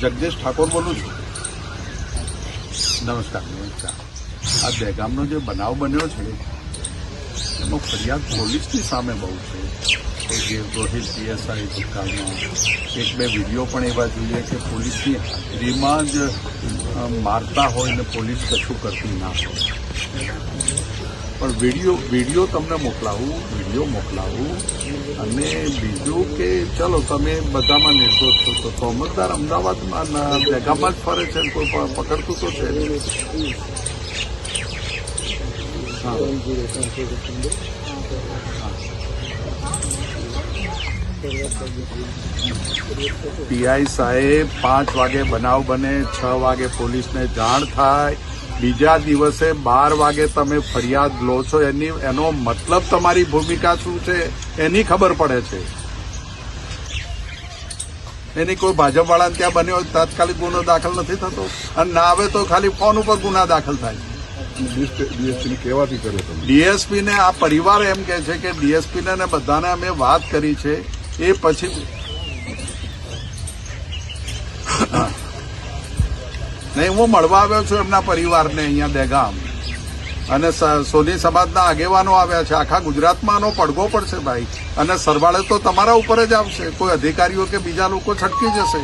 જગદીશ ઠાકોર બોલું છું. નમસ્કાર નમસ્કાર. આ દહેગામનો જે બનાવ બન્યો છે, એમાં ફરિયાદ પોલીસની સામે બહુ છે. કે જે રોહિત પીએસઆઈ ભૂતકાળમાં એક બે વીડિયો પણ એવા જોઈએ કે પોલીસની હાજરીમાં જ મારતા હોય ને પોલીસ કશું કરતી ના હોય પણ વીડિયો વીડિયો તમને મોકલાવું, વીડિયો મોકલાવું અને બીજું કે ચલો તમે બધામાં નિર્દોષ છો તો સમજદાર અમદાવાદમાં જગામાં જ ફરે છે કોઈ પણ પકડતું તો છે નહીં. પીઆઈ સાહેબ પાંચ વાગે બનાવ બને છ વાગે પોલીસને જાણ થાય. બીજા દિવસે બાર વાગે તમે ફરિયાદ લો છો. એની એનો મતલબ તમારી ભૂમિકા શું છે? એની ખબર પડે છે. એની કોઈ ભાજપવાળાને ત્યાં બન્યો તાત્કાલિક ગુનો દાખલ નથી થતો? અને ના આવે તો ખાલી ફોન ઉપર ગુના દાખલ થાય. ડીએસપી ને આ પરિવાર એમ કે છે કે ડીએસપી ને બધાને અમે વાત કરી છે. એ પછી. નહીં હું મળવા આવ્યો છું એમના પરિવારને અહીંયા દેગામ અને સોની સમાજના આગેવાનો આવ્યા છે. આખા ગુજરાતમાં આનો પડઘો પડશે ભાઈ. અને સરવાળે તો તમારા ઉપર જ આવશે. કોઈ અધિકારીઓ કે બીજા લોકો છટકી જશે.